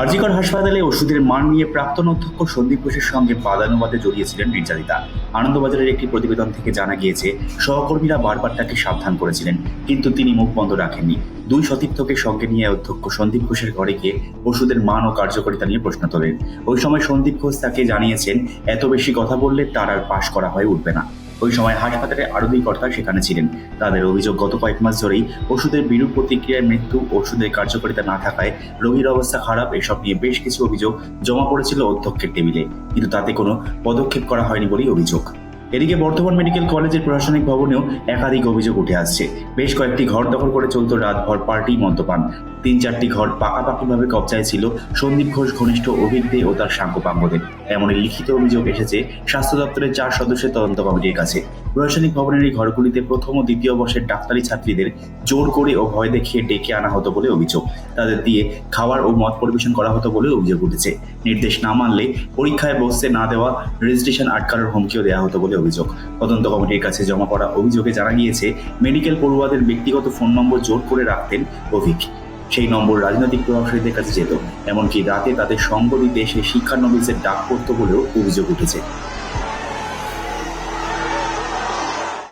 আরজিকর হাসপাতালে ওষুধের মান নিয়ে প্রাক্তন অধ্যক্ষ সন্দীপ ঘোষের সঙ্গে বাদানুবাদে জড়িয়েছিলেন নির্যাতিতা আনন্দবাজারের একটি প্রতিবেদন থেকে জানা গিয়েছে, সহকর্মীরা বারবার তাকে সাবধান করেছিলেন, কিন্তু তিনি মুখ বন্ধ রাখেননি। দুই সতীর্থকে সঙ্গে নিয়ে অধ্যক্ষ সন্দীপ ঘোষের ঘরে গিয়ে ওষুধের মান ও কার্যকারিতা নিয়ে প্রশ্ন তোলেন। ওই সময় সন্দীপ ঘোষ তাকে জানিয়েছেন, এত বেশি কথা বললে তার আর পাশ করা হয়ে উঠবে না। ওই সময় হাসপাতালে আরও দুই কর্তা সেখানে ছিলেন। তাদের অভিযোগ, গত কয়েক মাস ধরেই ওষুধের বিরূপ প্রতিক্রিয়ায় মৃত্যু, ওষুধের কার্যকারিতা না থাকায় রোগীর অবস্থা খারাপ, এসব নিয়ে বেশ কিছু অভিযোগ জমা পড়েছিল অধ্যক্ষের টেবিলে। কিন্তু তাতে কোনো পদক্ষেপ করা হয়নি বলেই অভিযোগ। এদিকে বর্ধমান মেডিকেল কলেজের প্রশাসনিক ভবনেও একাধিক অভিযোগ উঠে আসছে। বেশ কয়েকটি ঘর দখল করে চলত রাতভর পার্টি মদ্যপান। তিন চারটি ঘর পাকাপাকিভাবে কবজায় ছিল সন্দীপ ঘোষ, ঘনিষ্ঠ অভিজ্ঞে ও তার সাঙ্গপাঙ্গদের এমনই লিখিত অভিযোগ এসেছে, স্বাস্থ্য দপ্তরের চার সদস্যের তদন্ত কমিটির কাছে। প্রশাসনিক ভবনের এই ঘরগুলিতে প্রথম ও দ্বিতীয় বর্ষের ডাক্তারি ছাত্রীদের জোর করে ও ভয় দেখিয়ে ডেকে আনা হতো বলে অভিযোগ। তাদের দিয়ে খাবার ও মদ পরিবেশন করা হতো বলে অভিযোগ উঠেছে। নির্দেশ না মানলে পরীক্ষায় বসতে না দেওয়া রেজিস্ট্রেশন আটকানোর হুমকিও দেওয়া হতো বলে অভিযোগ। তদন্ত কমিটির কাছে জমা পড়া অভিযোগে জানা গিয়েছে, মেডিকেল পড়ুয়াদের ব্যক্তিগত ফোন নম্বর জোর করে রাখতেন অভিক। সেই নম্বর রাজনৈতিক প্রভাবশালীদের কাছে যেত, এমনকি রাতে তাদের সঙ্গ দিতে সে শিক্ষানবিসের ডাক পড়ত বলেও অভিযোগ উঠেছে।